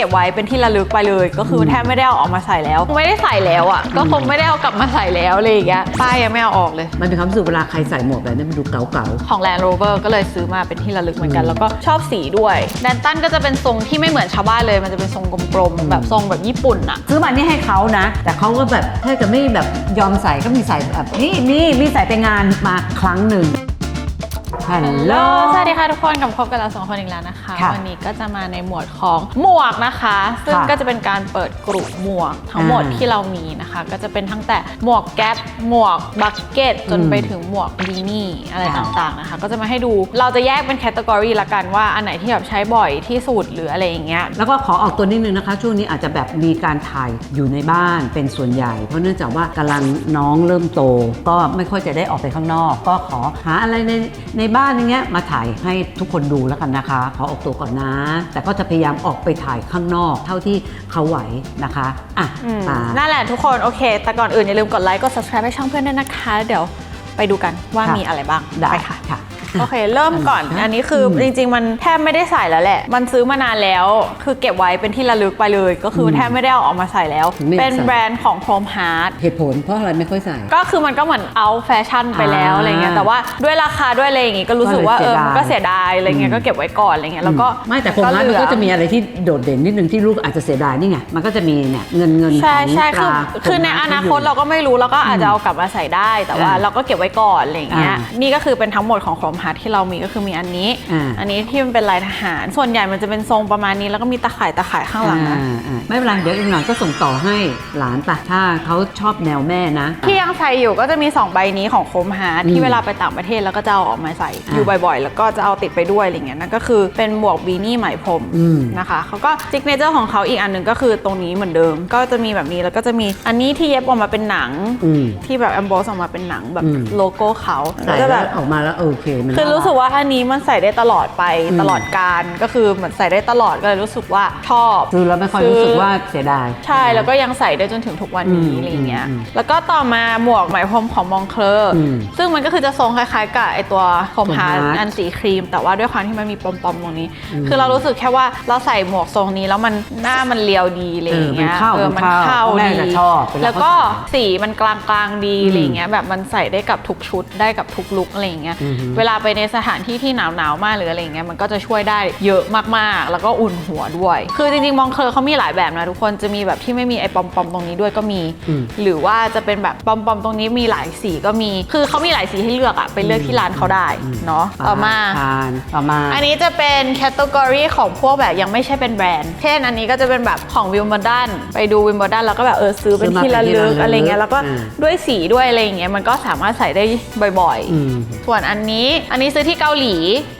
ก็บไว้เป็นที่ระลึกไปเลย ก็คือแทบไม่ได้เอาออกมาใส่แล้ว ไม่ได้ใส่แล้วอะก็คงไม่ได้เอากลับมาใส่แล้วอะไรอย่างเงี้ยป้ายยังไม่เอาออกเลย มันเป็นความรู้สึกเวลาใครใส่หมวกแบบนี้มันดูเก๋าของ Land Rover ก็เลยซื้อมาเป็นที่ระลึกเหมือนกัน แล้วก็ชอบสีด้วยแดนตันก็จะเป็นทรงที่ไม่เหมือนชาวบ้านเลย มันจะเป็นทรงกลมๆแบบทรงแบบญี่ปุ่นอะๆซื้อมานี่ให้เขานะ แต่เขาก็แบบถ้าจะไม่แบบยอมใส่ก็มีใส่แบบนี่นี่มีใส่ไปงานมาครั้งหนึ่ง ฮัลโหล สวัสดีค่ะทุกคนกลับมาพบกับเราสองคนอีกแล้วนะคะ ค่ะวันนี้ก็จะมาในหมวดของหมวกนะคะ ซึ่งค่ะก็จะเป็นการเปิดกลุ่มหมวกทั้งหมดอ่าที่เรามีนะคะ ก็จะเป็นทั้งแต่หมวกแก๊ปหมวกบักเก็ตจนอืมไปถึงหมวกบีนี่อะไรค่ะต่างๆนะคะ ก็จะมาให้ดูเราจะแยกเป็นแคตตากรีละกันว่าอันไหนที่แบบใช้บ่อยที่สุดหรืออะไรอย่างเงี้ย แล้วก็ขอออกตัวนิดนึงนะคะ ช่วงนี้อาจจะแบบมีการถ่ายอยู่ในบ้านเป็นส่วนใหญ่ เพราะเนื่องจากว่ากำลังน้องเริ่มโต ก็ไม่ค่อยจะได้ออกไปข้างนอก ก็ขอหาอะไรในในบ้านอย่างเงี้ยมาถ่ายให้ทุกคนดูแล้วกันนะคะ ขอออกตัวก่อนนะ แต่ก็จะพยายามออกไปถ่ายข้างนอก เท่าที่เขาไหวนะคะอะอืมมานั่นแหละทุกคนโอเค แต่ก่อนอื่นอย่าลืมกดไลค์กด subscribe ให้ช่องเพื่อนด้วยนะคะ เดี๋ยวไปดูกันว่าค่ะมีอะไรบ้างได้ไปค่ะ ค่ะ โอเค เริ่มก่อนอะอันนี้คืออมจริง ๆ มันแทบไม่ได้ใส่แล้วแหละ มันซื้อมานานแล้ว คือเก็บไว้เป็นที่ระลึกไปเลย ก็คืออมแทบไม่ได้เอาออกมาใส่แล้ว ไม่อยากเป็นใส่ แบรนด์ของ Chrome Heart เหตุผลเพราะอะไรไม่ค่อยใส่ ก็คือมันก็เหมือนเอาแฟชั่นไปแล้วอ่าอะไรเงี้ย แต่ว่าด้วยราคาด้วยอะไรอย่างงี้ก็รู้สึกว่าก็เอเลยอ มันก็เสีเสียยดาดายยอะไรเงี้ยอืมก็เก็บไว้ก่อนอะไรเงี้ย แล้วก็ไม่แต่โครงร้านเหมันลือก็จะมีอะไรที่โดดเด่นนิดนึงที่ลูกอาจจะเสียดายนี่ไงมันก็จะมีเนี่ยเงินเงินใช่ของใช่คือตราคือในอนาคตเราก็ไม่รู้เราก็อาจจะเอากลับมาใส่ได้ แต่ว่าอ่าเราก็เก็บไว้ก่อนอะไรอย่างเงี้ยอ่านี่ก็คือเป็นทั้งหมดของโครมฮาร์ทที่เรามีก็คือมีอันนี้อ่าอันนี้ที่มันเป็นลายทหาร ส่วนใหญ่มันจะเป็นทรงประมาณนี้ แล้วก็มีตะข่ายตะข่ายข้างหลังนะอ่าอ่าไม่เป็นไรเดี๋ยวอีกหน่อยก็ส่งต่อให้หลานปะถ้าเขาชอบแนวแม่นะ ที่ยังใส่อยู่ก็จะมี 2 ใบนี้ของโครมฮาร์ทอืมที่เวลาไปต่างประเทศแล้วก็จะเอาออกมาใส่อ่าอยู่บ่อยๆ แล้วก็จะเอาติดไปด้วยอะไรเงี้ยนั่นก็คือเป็นหมวกบีนี่ไหมพรมอืมนะคะเขาก็ซิกเนเจอร์ของเขาอีกอันหนึ่งก็คือตรงนี้เหมือนเดิม ก็จะมีแบบนี้แล้วก็จะมีอันนี้ที่เย็บออกมาเป็นหนังอืมที่แบบแอมโบสออกมาเป็นหนังแบบอืมโลโก้เขาใส่ก็แล้แบวบออกมาแล้วโอเคมันคือรู้สึกว่าอันนี้มันใส่ได้ตลอดไปอืมตลอดการก็คือเหมือนใส่ได้ตลอดก็เลยรู้สึกว่าชอบซื้อแล้วไม่ค่อยรู้สึกว่าเสียดาย ใช่แล้วก็ยังใส่ได้จนถึงทุกวันนี้อืมอะไรอย่างเงี้ยอืมแล้วก็ต่อมาหมวกไหมพรมของมองเคลอร์อืมซึ่งมันก็คือจะทรงคล้ายๆกับไอตัวคอม Chrome ฮาร์ Heart อันสีครีม แต่ว่าด้วยความที่มันมีปอมๆตรงนี้อืมคือเรารู้สึกแค่ว่าเราใส่หมวกทรงนี้แล้วมันหน้ามันเรียวดีอะไรอย่างเงี้ยเออมันเข้าออมันเข้าแม่ดีจะชอบเวลาแล้วก็เขาใส่สีมันกลางๆดีอืมอะไรอย่างเงี้ยแบบมันใส่ได้กับทุกชุดได้กับทุกลุคอะไรอย่างเงี้ยอือฮึเวลาไปในสถานที่ที่หนาวๆมากหรืออะไรอย่างเงี้ยมันก็จะช่วยได้เยอะมากๆ แล้วก็อุ่นหัวด้วย คือจริงๆมองเคลอเขามีหลายแบบนะทุกคนจะมีแบบที่ไม่มีไอ้ปอมๆตรงนี้ด้วยก็มีอืมหรือว่าจะเป็นแบบปอมๆตรงนี้มีหลายสีก็มี คือเขามีหลายสีให้เลือกอะไปเลือกที่ร้านเขาได้เนาะต่อมาทานต่อมา อันนี้จะเป็นแคตตากรีของพวกแบบยังไม่ใช่เป็นแบรนด์เช่นอันนี้ก็จะเป็นแบบของวิลเบอร์ดันไปดูวิลเบอร์ดันแล้วก็แบบเออซื้อเป็นซื้อมาที่ระลึกเป็นที่ระลึกอะไรเงี้ยแล้วก็อืมด้วยสีด้วยอะไรอย่างเงี้ยมันก็สามารถใส่ได้บ่อยอืมๆส่วนอันนี้อันนี้ซื้อที่เกาหลี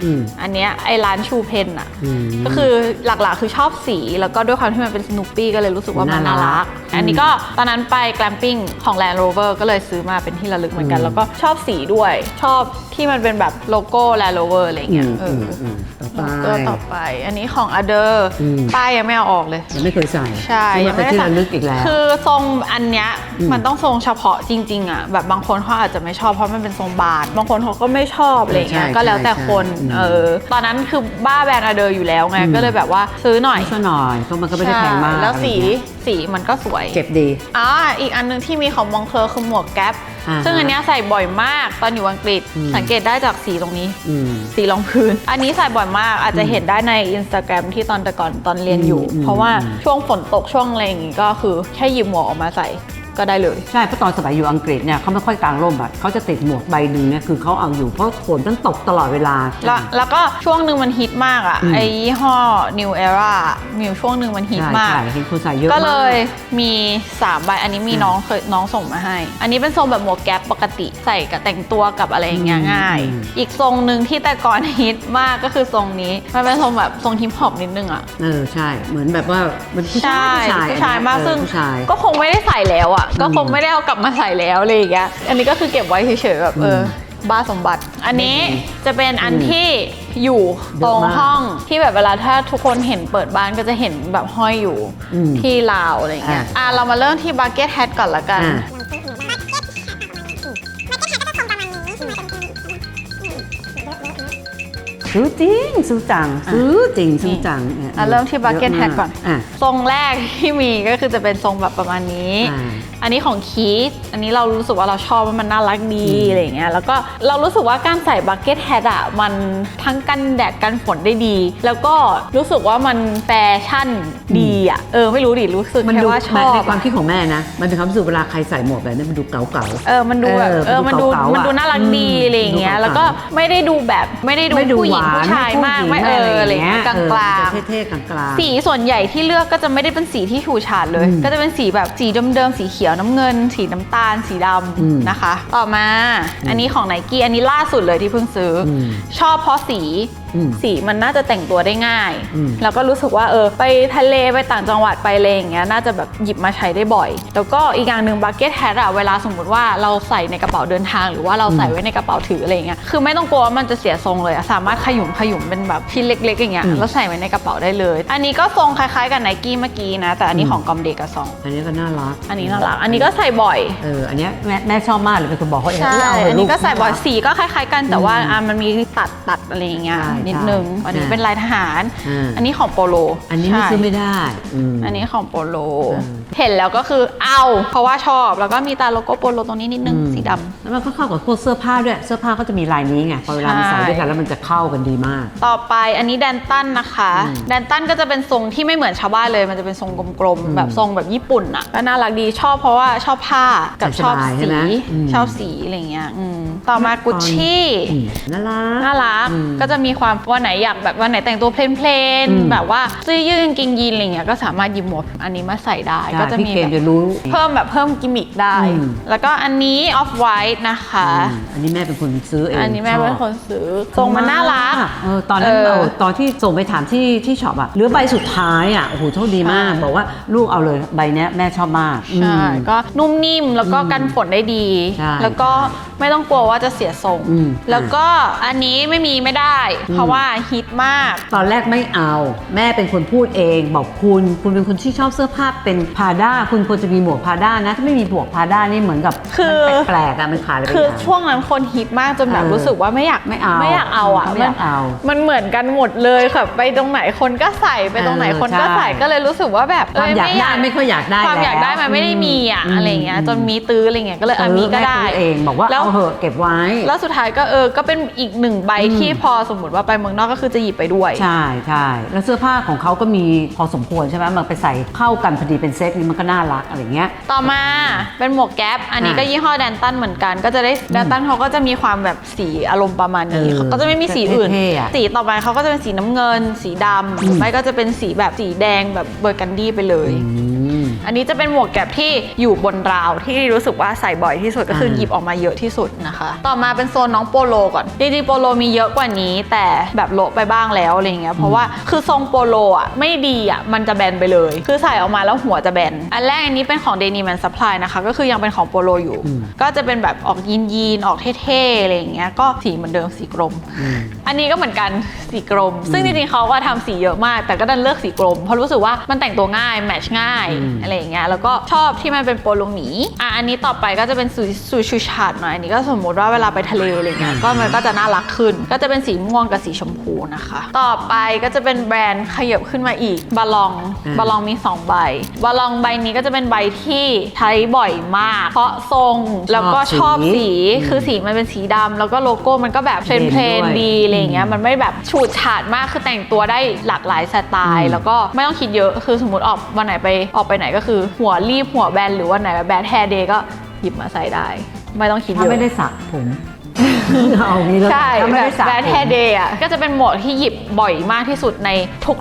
อืม อันเนี้ยไอร้านชูเพนอะมก็คือหลักๆ คือชอบสี แล้วก็ด้วยความที่มันเป็นสนุปปี้ก็เลยรู้สึกว่ามันน่าน่ารัรัก ก อันนี้ก็ตอนนั้นไปแกลมปิ้งของ Land Rover ก็เลยซื้อมาเป็นที่ระลึกเหมือนกันอืมแล้วก็ชอบสีด้วย ชอบที่มันเป็นแบบโลโก้ Land Rover อะไรอืเงี้ยมเออือมอืมต่อไปก็ต่อไป อันนี้ของ a d e r อืมป้ายยังไม่เอาออกเลย ยังไม่เคยใส่ใช่ซื้อยัมางไม่เป็นได้ที่ใส่ระลึกอีกแล้ว คือทรงอันเนี้ยอืมมันต้องทรงเฉพาะจริง ๆอะแบบบางคนเขาอาจจะไม่ชอบเพราะมันเป็นทรงบานบางคนเขาก็ไม่ชอบอะไรเงี้ยใช่ก็แล้วแต่ใช่คนอืมเออตอนนั้นคือบ้าแบรนด์ a d e r อยู่แล้วไงอืมก็เลยแบบว่าซื้อหน่อยช่วยหน่อยเพราะมันก็ไม่ได้แพงมากใช่แล้วสีอะไรเงี้ยสีมันก็สวยเก็บดีอ๋ออีกอันนึงที่มีของมองเคลอคือหมวกแก๊ปอ่าฮะซึ่งอันเนี้ยใส่บ่อยมากตอนอยู่อังกฤษอืมสังเกตได้จากสีตรงนี้อืมสีรองพื้น อันนี้ใส่บ่อยมากอาจจะเห็นได้ใน Instagram ที่ตอนแต่ก่อนตอนเรียนอยู่อืมเพราะว่าอืมช่วงฝนตกช่วงอะไรอย่างงี้ก็คือแค่หยิบหมวกออกมาใส่ ก็ได้เลย ใช่เพราะตอนสมัยอยู่อังกฤษเนี่ยเขาไม่ค่อยกางร่มอะเขาจะติดหมวกใบหนึ่งเนี่ยคือเขาเอาอยู่เพราะฝนต้องตกตลอดเวลา แล้วแล้วก็ช่วงหนึ่งมันฮิตมากอะอืม ไอ้ยี่ห้อ New Era มีอยู่ช่วงหนึ่งมันฮิตใช่มาก ใช่เห็นคนใส่เยอะก็มากเลยมี3ใบอันนี้มีอืมน้องเคยน้องส่งมาให้ อันนี้เป็นทรงแบบหมวกแก๊ปปกติใส่กับแต่งตัวกับอะไรอย่างเงี้ยอืมง่าย อืม อีกทรงหนึ่งที่แต่ก่อนฮิตมากก็คือทรงนี้ มันเป็นทรงแบบทรงฮิปฮอปนิดนึงอะ เออใช่ เหมือนแบบว่ามันผู้ชายใช่ผู้ชายผู้ชายมากเออซึ่งผู้ชาย ก็คงไม่ได้ใส่แล้วอะก็คงอืมไม่ได้เอากลับมาใส่แล้วอะไรอย่างเงี้ยอันนี้ก็คือเก็บไว้เฉยๆแบบเอออบ้าสมบัติ อันนี้อืมจะเป็นอันอืมที่อยู่ตรงเยอะมากห้องที่แบบเวลาถ้าทุกคนเห็นเปิดบ้านก็จะเห็นแบบห้อยอยู่อืมที่ราวอะไรเงี้ยอะอะเรามาเริ่มที่บักเก็ตแฮทก่อนละกันอ่ามันก็จะทรงประมาณนี้ใช่ไหมเป็นซื้อจริงซื้อจังซื้อจริงซื้อจังนี่ยอะเริ่มที่ bucket เยะ hat มาก่อนอะทรงแรกที่มีก็คือจะเป็นทรงแบบประมาณนี้อ่าอั นนี้ของคีสอันนี้เรารู้สึกว่าเราชอบว่ามันน่ารักดีอะไรอย่างเงี้ย แล้วก็เรารู้สึกว่าการใส่บักเก็ตแฮทอะมันทั้งกันแดดกันฝนได้ดี แล้วก็รู้สึกว่ามันแฟชั่นดีอะเออไม่รู้ดิรู้สึกมันแค่ดูว่าชในอบในความอะคิดของแม่นะ มันเป็นความรู้สึกเวลาใครใส่หมวกแบบนี้มันดูเก๋าๆเออมันดูแบบเออเออมันดูเก๋าๆอะมันดูน่ารักดีอืมอะไรอย่างเงี้ยดูเก๋าๆแล้วก็ไม่ได้ดูแบบไม่ได้ดูไม่ดูผู้หหญิงวานผู้ชายมากผู้หญิงไม่เอออะไรอย่างเงี้ยกลางกลางเออเท่ๆกลางๆสีส่วนใหญ่ที่เลือกก็จะไม่ได้เป็นสีที่ฉูดฉาดเลยอืมก็จะเป็นสีแบบสีเดิมๆสีเขียวน้ำเงิน สีน้ำตาล สีดอืมำนะคะ ต่อมาอันนี้ของไนกี้อันนี้ล่าสุดเลยที่เพิ่งซื้ออมชอบเพราะสีอืม สีมันน่าจะแต่งตัวได้ง่ายอืมแล้วก็รู้สึกว่าเออไปทะเลไปต่างจังหวัดไปอะไรอย่างเงี้ยน่าจะแบบหยิบมาใช้ได้บ่อย แล้วก็อีกอย่างหนึ่งบักเก็ตแฮทอะเวลาสมมติว่าเราใส่ในกระเป๋าเดินทาง หรือว่าเราใส่ไว้ในกระเป๋าถืออะไรอย่างเงี้ยคือไม่ต้องกลัวว่ามันจะเสียทรงเลยอะสามารถขยุมขยุมเป็นแบบชิ้นเล็กๆอย่างเงี้ยอืมแล้วใส่ไว้ในกระเป๋าได้เลย อันนี้ก็ทรงคล้ายๆกับไนกี้เมื่อกี้นะ แต่อันนี้ของกอมเดกกับซองอันนี้ก็น่ารักอันนี้น่ารักอันนี้ก็ใส่บ่อยเอออันเนี้ยแม่แม่ชอบมากเลยเป็นคนบอกเขาเองใช่เาเถะอันนี้ก็ลูใส่บ่อยสีก็คล้ายๆกันแต่ว่าอะมันมีตัดตัดอะไรอย่างเงี้ยใช่นิดนึงใช่อันนี้เป็นลายทหารอ่าอันนี้ของโปโล อันนี้ไม่ใช่ซื้อไม่ได้มอันนี้ของโปโลอืมเห็นแล้วก็คือเอา เพราะว่าชอบ แล้วก็มีตาโลโก้โปโลตรงนี้นิดนึงอืมสีดำแล้วมันก็เข้ากับพวกเสื้อผ้าด้วย เสื้อผ้าก็จะมีลายนี้ไง พอเวลามันใส่ใช่ด้วยกันแล้วมันจะเข้ากันดีมาก ต่อไปอันนี้แดนตันนะคะอืมแดนตันก็จะเป็นทรงที่ไม่เหมือนชาวบ้านเลย มันจะเป็นทรงกลมอืมๆแบบทรงแบบญี่ปุ่นอะ ก็น่ารักดีชอบเพราะว่าชอบผ้ากับใส่ชอบสบายใช่สีไหมอืมชอบสีอะไรเงี้ยอืม ต่อมากุชชี่อืมน่ารักน่ารักอืมก็จะมีความวันไหนอยากแบบวันไหนแต่งตัวเพลนอืมๆแบบว่าเสื้อยืดกางเกงยีนอะไรเงี้ยก็สามารถหยิบหมวกอันนี้มาใส่ได้ ก็จะพี่มีเกแบมบจะรู้เพิ่มแบบเพิ่มกิมมิคได้อืมแล้วก็อันนี้ off white นะคะอืมอันนี้แม่เป็นคนซื้อเองอันนี้แม่เป็นชอบคนซื้อทรงมันน่ารักเออตอนนั้นเออเอาตอนที่ส่งไปถามที่ที่ช็อปอะเหลือใบสุดท้ายอะโอ้โหโชคดีมากใช่บอกว่าลูกเอาเลยใบเนี้ยแม่ชอบมากใช่อืมก็นุ่มนิ่มแล้วก็กันฝนได้ดีใช่แล้วก็ไม่ต้องกลัวว่าจะเสียทรง อืม แล้วก็อันนี้ไม่มีไม่ได้ เพราะว่าฮิตมาก ตอนแรกไม่เอา แม่เป็นคนพูดเอง บอกคุณ คุณเป็นคนที่ชอบเสื้อผ้าเป็นพาด้าคุณควรจะมีหมวกพาด้านะถ้าไม่มีหมวกพาด้านี่เหมือนกับคือ มันแปลกๆอะมันขาดอะไรไปคืออย่าง ช่วงนั้นคนฮิตมากจนแบบเออรู้สึกว่าไม่อยากไม่เอาไม่อยากเอาอะไม่อยากเอานเหมือนกันหมดเลยค่ะไปตรงไหนคนก็ใส่ไปตรงไหนเออคนก็ใช่ใส่ก็เลยรู้สึกว่าแบบความอยากได้ไม่ค่อยอยากได้ความอยากได้แล้วมันไม่ได้มีอะอืมอะไรอย่างเงี้ยจนมีตื้ออะไรเงี้ยก็เลยอะซื้อมีก็ได้แซื้อเองบอกว่าแล้ว เอาเหอะเก็บไว้แล้วสุดท้ายก็เออก็เป็นอีกหนึ่งใบอืมที่พอสมมติว่าไปเมืองนอกก็คือจะหยิบไปด้วย ใช่ใช่แล้วเสื้อผ้าของเขาก็มีพอสมควรใช่ไหมมันไปใส่เข้ากันพอดีเป็นเซตนี่มันก็น่ารักอะไรเงี้ย ต่อมาเป็นหมวกแก๊ปอันนี้อะก็ยี่ห้อแดนตันเหมือนกัน ก็จะได้แดนตันเขาก็จะมีความแบบสีอารมณ์ประมาณนี้เออเขาก็จะไม่มีสีอื่นเท่ๆอะสีต่อไปเขาก็จะเป็นสีน้ำเงิน สีดำหรือไม่ก็จะเป็นสีแบบสีแดงแบบเบอร์กันดี้ไปเลย อืมอันนี้จะเป็นหมวกแก๊ปที่อยู่บนราวที่รู้สึกว่าใส่บ่อยที่สุดก็คืออ่าหยิบออกมาเยอะที่สุดนะคะ ต่อมาเป็นโซนน้องโปโลก่อนจริงๆโปโลมีเยอะกว่านี้ แต่แบบโละไปบ้างแล้วอะไรเงี้ยเพราะว่าคือทรงโปโลอะไม่ดีอะมันจะแบนไปเลย คือใส่ออกมาแล้วหัวจะแบนอันแรกอันนี้เป็นของเดนิแมนซัพพลายนะคะก็คือยังเป็นของโปโลอยู่อืมก็จะเป็นแบบออกยีนยีนๆออกเท่ๆอะไรอย่างเงี้ยก็สีเหมือนเดิมสีกรมอืมอันนี้ก็เหมือนกันสีกรม ซึ่งจริงๆเขาก็ทำสีเยอะมาก แต่ก็ดันเลือกสีกรมเพราะรู้สึกว่ามันแต่งตัวง่ายแมทช์ง่ายอืมอะไรอย่างเงี้ยแล้วก็ชอบที่มันเป็นโปโลหมีอะอันนี้ต่อไปก็จะเป็นซูซูชูชาดหน่อยอันนี้ก็สมมติว่าเวลาไปทะเลอะไรเงี้ยก็มันก็จะน่ารักขึ้น ก็จะเป็นสีม่วงกับสีชมพูนะคะ ต่อไปก็จะเป็นแบรนด์ขยับขึ้นมาอีกบาลองอืมบาลองมี 2 ใบบาลองใบนี้ก็จะเป็นใบที่ใช้บ่อยมาก เพราะทรงแล้วก็ชอบสีคือสีมันเป็นสีดำแล้วก็โลโก้มันก็แบบเพลนเพลนๆดีอะไรอย่างเงี้ยมันไม่แบบฉูดฉาดมากคือแต่งตัวได้หลากหลายสไตล์ แล้วก็ไม่ต้องคิดเยอะคือสมมติออกวันไหนไปออกไปไหนก็คือหัวรีบหัวแบนหรือวันไหนแบบแบนแฮร์เดย์ก็หยิบมาใทุกไม่ต้องคิดเยถ้าอะไม่ได้สระผม เอางี้แล้วใช่ถ้าไม่แบได้บสระแบนผม แฮร์เดย์อะก็จะเป็นหมวกที่หยิบบ่อยมากที่สุดใน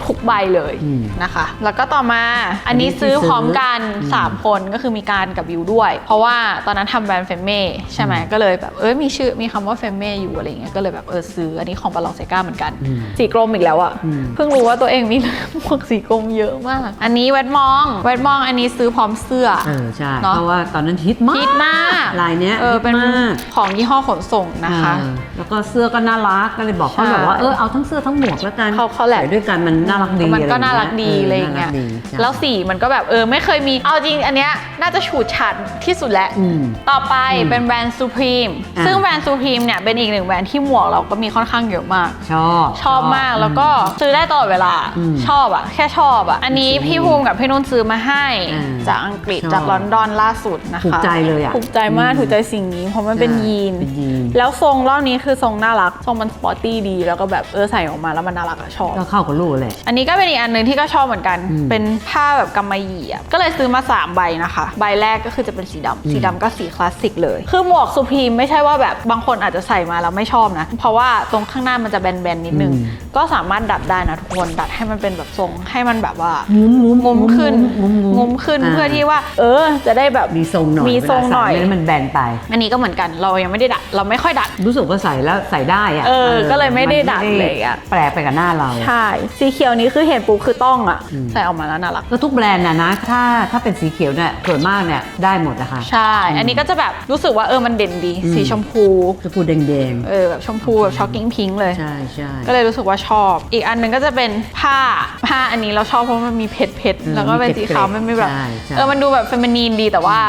ทุกๆใบเลยอืมนะคะ แล้วก็ต่อมาอันนี้อันนี้ซื้อที่ซื้อพร้อมกันอืม3คนก็คือมีการกับวิวด้วย เพราะว่าตอนนั้นทำแบรนด์เฟมเม่ใช่ไหมก็เลยแบบเออมีชื่อมีคำว่าเฟมเม่อยู่อะไรเงี้ยก็เลยแบบเออซื้ออันนี้ของบาลองเซกาเหมือนกัน อืมสีกรมอีกแล้วอะอืม เพิ่งรู้ว่าตัวเองมีหมวกสีกรมเยอะมาก อันนี้แวดมองแวดมองอันนี้ซื้อพร้อมเสื้อ เออใช่ เนอะ เพราะว่าตอนนั้นฮิตมาก ฮิตมากลายเนี้ยเออฮิตเป็นมากของยี่ห้อขนส่งนะคะนะคะเออแล้วก็เสื้อก็น่ารักก็เลยบอกเขาใช่แบบว่าเออเอาทั้งเสื้อทั้งหมวกแล้วกันเขาเขาแหละใส่ด้วยกันมันน่ารักดีมันก็อะไน่ารักดีอะไรอย่างเงี้ยน่รักดีใช่แล้วสีมันก็แบบเออไม่เคยมีเอาจริงอันเนี้ยน่าจะฉูดฉาดที่สุดแล้วอืมต่อไปอืมเป็นแบรนด์ Supreme อะซึ่งแบรนด์ Supreme เนี่ยเป็นอีกหนึ่งแบรนด์ที่หมวกเราก็มีค่อนข้างเยอะมาก ชอบชอบมากแล้วก็ซื้อได้ตลอดเวลาอืมชอบอะแค่ชอบอะอันนี้ซื้อพี่ภูมิกับพี่นุ่นซื้อมาให้อ่าจากอังกฤษชอบจากลอนดอนล่าสุดนะคะถูกใจเลยอะถูกใจมากอืมถูกใจสิ่งนี้เพราะมันเป็นใช่ยีนเป็นยีนแล้วทรงรอบนี้คือทรงน่ารัก ทรงมันสปอร์ตี้ดี แล้วก็แบบเออใส่ออกมาแล้วมันน่ารักอะชอบ ก็เข้ากับลูกแหละอันนี้ก็เป็นอีกอันหนึ่งที่ก็ชอบเหมือนกัน อืม เป็นผ้าแบบกำมะหยี่อะก็เลยซื้อมา3ใบนะคะ ใบแรกก็คือจะเป็นสีดำอืมสีดำก็สีคลาสสิกเลย คือหมวกสุพีมไม่ใช่ว่าแบบบางคนอาจจะใส่มาแล้วไม่ชอบนะ เพราะว่าตรงข้างหน้ามันจะแบนๆนิดนึงอืมก็สามารถดัดได้นะทุกคน ดัดให้มันเป็นแบบทรงให้มันแบบว่างุ้มงุ้มงุ้มขึ้นงุ้มงุ้มงุ้มขึ้นอ่าเพื่อที่ว่า เออ จะได้แบบมีทรงหน่อยมีทรงหน่อย เวลาใไม่งั้มันแบนไป อันนี้ก็เหมือนกันเรายังไม่ได้ดัด เราไม่ค่อยดัดรู้สึกว่าใส่แล้วใส่ได้อะเออก็เลยไม่ได้ดัดนเลยอะ แปลกไปกับหน้าเรา ใช่ สีเขียวนี้คือเห็นปุ๊บคือต้องอะอืม ใส่ออกมาแล้วน่ารักก็ทุกแบรนด์นะนะถ้าถ้าเป็นสีเขียวเนี่ยส่วนมากเนี่ยได้หมดนะคะ ใช่ อันนี้ก็จะแบบรู้สึกว่าเออมันเด่นดี อืม สีชมพู จะพูดแดงเออแบบชมพูแบบช็อกกิ้งพิงค์เลย ๆ ใช่ใช่ ก็เลยรู้สึกว่าชอบ อีกอันหนึงก็จะเป็นผ้า ผ้าอันนี้เราชอบเพราะมันมีเพชรเพชรอืมแล้วก็เป็นสีขาวมีมันเกล็ดไม่แบบ ใช่ใช่ เออ มันดูแบบเฟมินีนดีแต่ว่า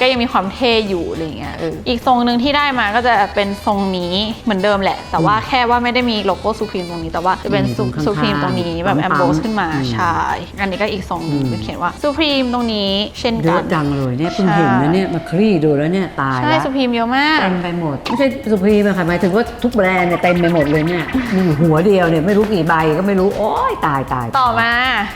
ก็ยังมีความเท่อยู่อะไรอย่างเงี้ย เออ อีกทรงหนึ่งที่ได้มาก็จะเป็นทรงนี้เหมือนเดิมแหละ แต่ว่าแค่ว่าไม่ได้มีโลโก้ซูพรีมตรงนี้ แต่ว่าจะเป็นมีตรงข้างๆซูพรีมตรงนี้แบบปั๊แอมมๆโบสขึ้นมาอืมใช่อันนี้ก็อีกทรงหนึงอืมจะเขียนว่าซูพรีมตรงนี้เช่นเยกัอะนจังเลยเนี่ยเพิ่งใช่เห็นนะเนี่ยมาคลี่ดูแล้วเนี่ยตายใช่แล้วซูพรีมเยอะมากเต็มไปหมดไม่ใช่สุพรีมอะค่ะหมายถึงว่าทุกแบรนด์เนี่ยเต็มไปหมดเลยเนี่ยมีอยู่หัวเดียวเนี่ยไม่รู้กี่ใบก็ไม่รู้โอ้ยตายตายต่อมา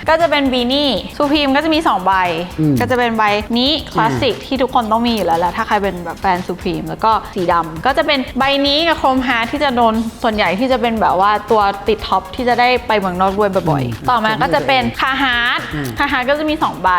ก็จะเป็นบีนี่ซูพรีมก็จะมี 2 ใบอืมก็จะเป็นใบนี้คลาสสิกที่ทุกคนต้องมีอยู่แล้วแหละถ้าใครเป็นแบบแฟนซูพรีมแล้วก็สีดำก็จะเป็นใบนี้กับโครมฮาร์ทที่จะโดนส่วนใหญ่ที่จะเป็นแบบว่าตัวติดท็อปที่จะได้ไปเมืองนอกด้วยบ่อยอืมๆต่อมาก็จะเป็นคาฮาร์ทอืมคาฮาร์ทก็จะมี 2 ใบ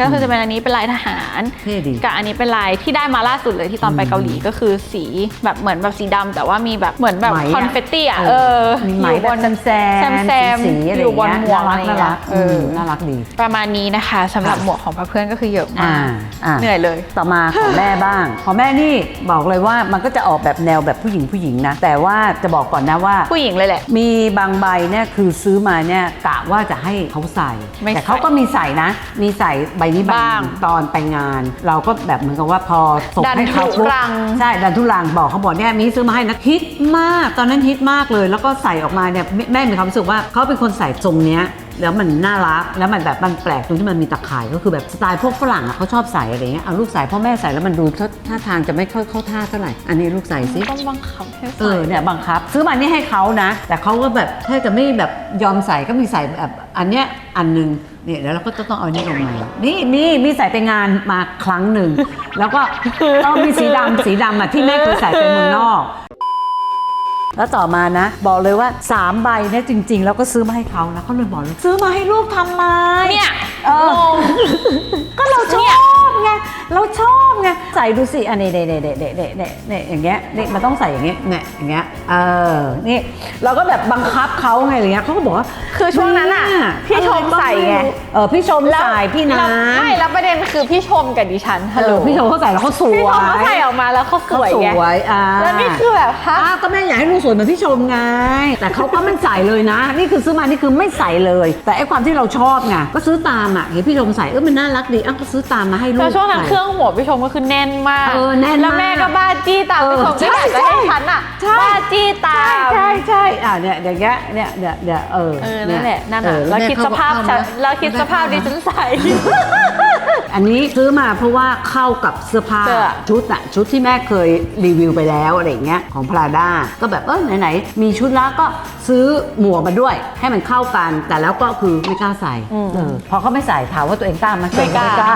ก็คือจะเป็นอันนี้เป็นลายทหาร เท่ดี กับอันนี้เป็นลายที่ได้มาล่าสุดเลยที่ตอนไปเกาหลีก็คือสีแบบเหมือนแบบสีดำแต่ว่ามีแบบเหมือนแบบไหมอะคอนเฟตตี้อะเอเอออมีไหมอยู่แบบนแซมๆแซมสีๆอะไรอยู่บนอย่างหมเงี้วยกอะไรน่ารักเงี้ยน่ารักเออน่ารักดี ประมาณนี้นะคะสำหรับค่ะหมวกของเพื่อนก็คือเยอะมาอ่ากอ่า เหนื่อยเลย ต่อมาของแม่บ้าง ของแม่นี่บอกเลยว่ามันก็จะออกแบบแนวแบบผู้หญิงผู้หญิงนะ แต่ว่าจะบอกก่อนนะว่า ผู้หญิงเลยแหละ มีบางใบเนี่ยคือซื้อมาเนี่ยกะว่าจะให้เขาใส่ ไม่แต่เขาใส่ก็มีใส่นะ มีใส่ใบนี้ใบหบ้างนึ่งตอนไปงาน เราก็แบบเหมือนกับว่าพอส่งดันให้เขาทุปุ๊บรังใช่ดันทุรังบอกเขาบอกเนี่ยมีซื้อมาให้นะฮิตมากตอนนั้นฮิตมากเลย แล้วก็ใส่ออกมาเนี่ยแม่แม่มีความรู้สึกว่าเขาเป็นคนใส่ทรงเนี้ย แล้วมันน่ารักแล้วมันแบบมันแปลกตรงที่มันมีตะข่ายก็คือแบบสไตล์พวกฝรั่งอะเขาชอบใส่อะไรเงี้ยเอาลูกใส่พ่อแม่ใส่แล้วมันดูท่าท่าทางจะไม่ค่อยเข้าท่าเท่าไหร่อันนี้ลูกใส่สิต้องบังคับให้เอใส่อเนี่ยบังคับ ซื้อมานี่ให้เขานะ แต่เขาก็แบบถ้าจะไม่แบบยอมใส่ก็มีใส่แบบอันเนี้ยอันหนึงเนี่ยแล้วเราก็ต้องเอานี่ลงมานี่มีมีใส่ไปงานมาครั้งหนึ่งแล้วก็ต้องมีสีดำสีดำอะที่แม่เคยใส่ไปเมืองนอก แล้วต่อมานะ บอกเลยว่า3ใบเนี่ยจริง ๆ แล้วก็ซื้อมาให้เขานะเขาเลยบอกเลยซื้อมาให้ลูกทำไมเนี่ยเอองงก็เราชอบ ไงเราชอบไงใส่ดูสิอันนี้เด็ดเด็ดเด็ดเด็ดเด็ดเด็ดอย่างเงี้ยนี่มันต้องใส่อย่างเงี้ยเนี่ยอย่างเงี้ยเออนี่เราก็แบบบังคับเขาไงอะไรเงี้ยเขาก็บอกว่าคือช่วงนั้นอะเยพี่ชมใส่ไงเออพี่ชมใส่พี่นาแล้วไม่แล้วประเด็นคือพี่ชมกับดิฉันฮัลเอโหลอพี่ชมเขาใส่แล้วเขาสวยพี่ชมเขาใส่ออกมาแล้วเขาสเขาวยสไงวยอ่าแล้วนี่คือแบบฮะอ้าวก็แม่อยากให้ลูกสวยเหมือนพี่ชมไงแต่เขาก็ไม่ใส่เลยนะ นี่คือซื้อมานี่คือไม่ใส่เลย แต่ไอ้ความที่เราชอบไงก็ซื้อตามอะเห็นพี่ชมใส่เออมันน่ารักดีอ้าวก็ซื้อตามมาให้ลูกแล้วช่วงนั้นใส่เครื่องหัวพี่ชมก็คือแน่นมาก เออแน่นมากแล้วแม่ก็บ้าจี้ตามเออพี่ชมที่อยากจะใช่ให้ฉันอะใช่ บ้าจี้ตาม ใช่ใช่อ่าเนี่ยเดี๋ยวแกเนี่ยเดี๋ยวเดี๋ยวเออเออนั่นแหละนั่นเออะอแล้วม่คิดเข้สภาพเข้ฉันนะแล้วคิดสภาพดิฉันใส่ อันนี้ซื้อมาเพราะว่าเข้ากับเสื้อผ้าเสื้อ ชุดอะชุดที่แม่เคยรีวิวไปแล้วอะไรอย่างเงี้ยของพราด้าก็แบบเออไหนๆมีชุดแล้วก็ซื้อหมวกมาด้วย ให้มันเข้ากันแต่แล้วก็คือไม่กล้าใส่อืมเออพอเขาไม่ใส่ถามว่าตัวเองกล้าไหมไม่กล้า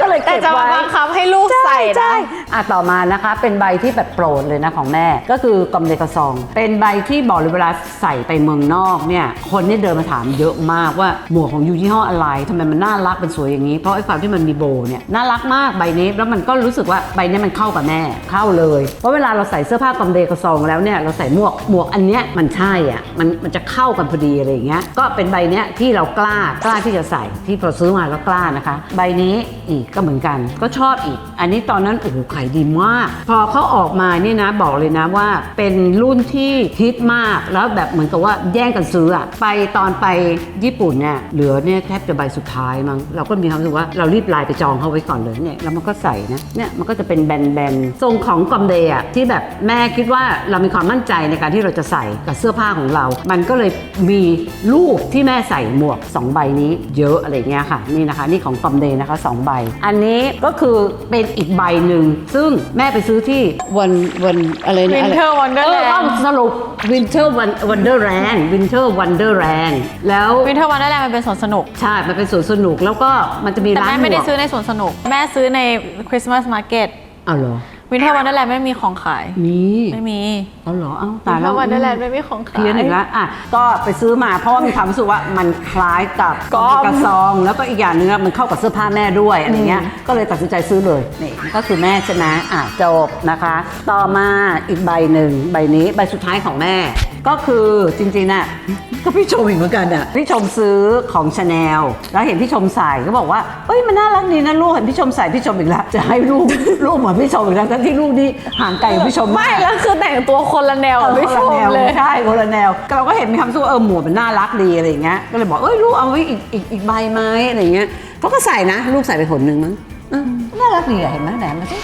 ก็เลยแต่เก็บจะมาไว้ บังคับให้ลูกใส่ใช่นะ อะต่อมานะคะเป็นใบที่แบบโปรดเลยนะของแม่ก็คือกอมเดกซอง เป็นใบที่บอกเลยเวลาใส่ไปเมืองนอกเนี่ยคนเนี่ยเดินมาถามเยอะมากว่าหมวกของยูยี่ห้ออะไรทำไมมันน่ารักเป็นสวยอย่างนี้ เพราะไอ้ความที่มันมีโบเนี่ยน่ารักมากใบนี้แล้วมันก็รู้สึกว่าใบนี้มันเข้ากับแม่เข้าเลย เพราะเวลาเราใส่เสื้อผ้ากอมเดกซองแล้วเนี่ยเราใส่หมวกหมวกอันเนี้ยมันใช่อะมันมันจะเข้ากันพอดีอะไรอย่างเงี้ยก็เป็นใบเนี้ยที่เรากล้ากล้าที่จะใส่ที่พอซื้อมาแล้วกล้านะคะ ใบนี้อีกก็เหมือนกัน ก็ชอบอีก อันนี้ตอนนั้นโอ้โหขายดีมาก พอเขาออกมาเนี่ยนะบอกเลยนะว่าเป็นรุ่นที่ฮิตมากแล้วแบบเหมือนกับว่าแย่งกันซื้ออะไปตอนไปญี่ปุ่นเนี่ยเหลือเนี่ยแทบจะใบสุดท้ายมั้งเราก็มีความรู้สึกว่าเรารีบไลน์ไปจองเขาไว้ก่อนเลยเนี่ยแล้วมันก็ใส่นะเนี่ยมันก็จะเป็นแบนๆทรงของกอมเดย์อะที่แบบแม่คิดว่าเรามีความมั่นใจในการที่เราจะใส่กับเสื้อผ้าของเรา มันก็เลยมีรูปที่แม่ใส่หมวก 2 ใบนี้เยอะอะไรเงี้ยค่ะ นี่นะคะ นี่ของกอมเดย์นะคะ 2 ใบอันนี้ก็คือเป็นอีกใบหนึ่ง ซึ่งแม่ไปซื้อที่วันวันอะไรนะอะไร Winter Wonderland เออต้องสรุป Winter Won- Wonderland Winter Wonderland แล้ว วินเทอร์วันนั่นแหละมันเป็นสวนสนุก ใช่ มันเป็นสวนสนุกแล้วก็มันจะมีแต่ร้านแม่ไม่ได้หวกซื้อในสวนสนุก แม่ซื้อในคริสต์มาสมาร์เก็ตอ้าวเหรอ วินเทอร์วันนั่นแหละไม่มีของขายมีไม่มีเอาเหรอเอ้าวิตายนเทแล้อวร์วันนั่นแหละไม่มีของขายเพี้ยนอีกแล้วอะก็ไปซื้อมาเพราะว่ามีความรู้สึกว่ามันคล้ายกับกอมกระซอง แล้วก็อีกอย่างหนึงอะมันเข้ากับเสื้อผ้าแม่ด้วยอะไรเงี้ยก็เลยตัดสินใจซื้อเลยนี่ก็คือแม่ชนะอะจบนะคะ ต่อมาอีกใบหนึ่งใบนี้ใบสุดท้ายของแม่ ก็คือจริงๆน่ะ ก็พี่ชมอีกเหมือนกันอะ พี่ชมซื้อของชาแนลแล้วเห็นพี่ชมใส่ก็บอกว่าเอ้ยมันน่ารักดีนะลูกเห็นพี่ชมใส่พี่ชมอีกแล้วจะให้ลูก ลูกเหมือนพี่ชมอีกแล้วทั้งที่ลูกนี่ห่างไกลกับพี่ชมไม่มากแล้วคือแต่งตัวคนละแนวเออไม่คนชละมแนวเลย ใช่คนละแนวเราก็เห็นมีความรู้สึกว่าเออหมวกมันน่ารักดีอะไรอย่างเงี้ยก็เลยบอกเอ้ยลูกเอาไว้อีกอีกอีกใบไหมอะไรอย่างเงี้ยเขาก็ใส่นะลูกใส่ไปผลหนึ่งมั้งเออน่ารักดีอะเห็นไหมแหนมาสิ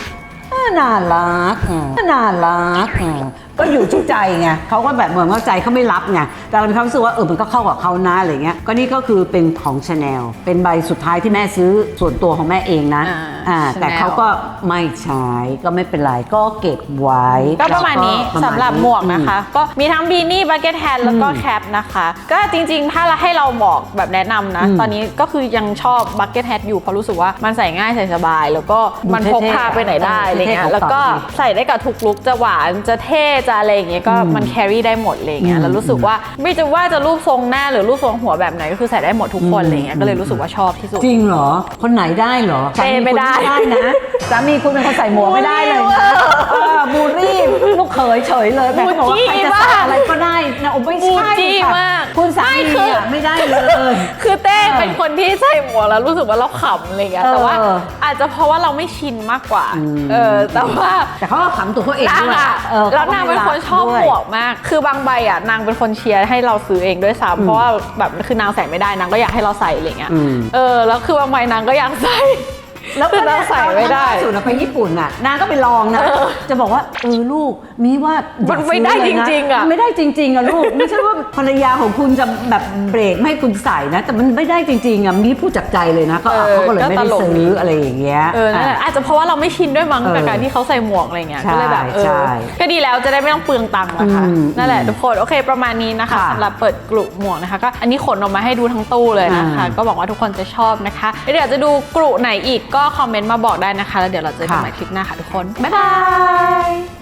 เออน่ารักอะน่ารักอะ ก็อยู่ที่ใจไงเขาก็แบบเหมือนว่าใจเขาไม่รับไงแต่เรามีความรู้สึกว่าเออมันก็เข้ากับเขานะอะไรเงี้ยก็นี่ก็คือเป็นของชาแนลเป็นใบสุดท้ายที่แม่ซื้อส่วนตัวของแม่เองนะอ่าอ่าแต่ Chanel เขาก็ไม่ใช้ก็ไม่เป็นไรก็เก็บไว้ก็ประมาณนี้แล้วก็สำหรับหมวกนะคะอืก็มีทั้งบีนี่บักเก็ตแฮนแล้วก็แคปนะคะ ก็จริงๆ ถ้าเราให้เราบอกแบบแนะนำนะ อืมตอนนี้ก็คือยังชอบบักเก็ตแฮอยู่เพราะรู้สึกว่ามันใส่ง่ายใส่สบาย แล้วก็มันดูพกเท่ๆพาไปไหนได้เอออะไรเงี้ยเท่ๆแล้วก็ของต่อดีใส่ได้กับทุกลุกจะหวานจะเท่จะอะไรอย่างเงี้ยก็อืมมันแครี่ได้หมดอะไรเงี้อืยมแล้วรู้สึกว่าไม่จะว่าจะรูปทรงหน้าหรือรูปทรงหัวแบบไหนก็คือใส่ได้หมดทุกคนอืมอะไรเงี้ยก็เลยรู้สึกว่าชอบที่สุด จริงเหรอ คนไหนได้เหรอเป้ไม่ได้ สามีคุณนะสามีคุณเป็นคนใส่หมวกไม่ได้เลยบูลลี่นะเออบูลลี่ลูกเขยเฉยเลยแบบบอกว่าบูลลี่ใครจะใส่มากอะไรก็ได้นะโอ้ไม่บูลใช่ลี่ค่ะมากคุณสาไม่มีคืออะไม่ได้เลย คือเต้เออเป็นคนที่ใส่หมวกแล้วรู้สึกว่าเราขำอะไรเงี้ยเออแต่ว่าอาจจะเพราะว่าเราไม่ชินมากกว่าอืมเออแต่ว่า แต่เขาก็ขำตัวเขาเองนางด้วยอะออแล้วนางเป็นคนชอบด้วยหมวกมาก คือบางใบอะนางเป็นคนเชียร์ให้เราซื้อเองด้วยซ้ำเพราะว่าแบบคือนางใส่ไม่ได้นางก็อยากให้เราใส่อะไรเงี้ยอืมเออแล้วคือบางใบนางก็อยากใส่ แล้วคือนางใส่ไม่ได้สุดไปญี่ปุ่นน่ะนางก็ไปลองนะ จะบอกว่าเออลูกมีว่าอย่ามันไม่ได้ซื้เลยนจริงๆอะมันไม่ได้จริงๆอะลูกไม่ใช่ว่าภรรยาของคุณจะแบบเบรกไม่ให้คุณใส่นะ แต่มันไม่ได้จริงๆอะมีผู้จับใจเลยนะ ก็เอาเขาก็เลยไม่ได้ซื้ออะไรอย่างเงี้ยเออนั่นแหละอาจจะเพราะว่าเราไม่ชินด้วยมั้งเออกับการที่เขาใส่หมวกอะไรเงี้ยใช่ก็เลยแบบเอใช่อก็ดีแล้วจะได้ไม่ต้องเปลืองตังค์นะคะอืมนั่นแหละทุกคนโอเคประมาณนี้นะคะค่ะสำหรับเปิดกลุ่มหมวกนะคะก็อันนี้ขนออกมาให้ดูทั้งตู้เลยนะคะอ่าก็บอกว่าทุกคนจะชอบนะคะแล้วเดี๋ยวจะดูกลุ่ไหนอีกก็คอมเมนต์มาบอกได้นะคะ แล้วเดี๋ยวเราเจอกันใหม่คลิปหน้าค่ะทุกคน บ๊ายบาย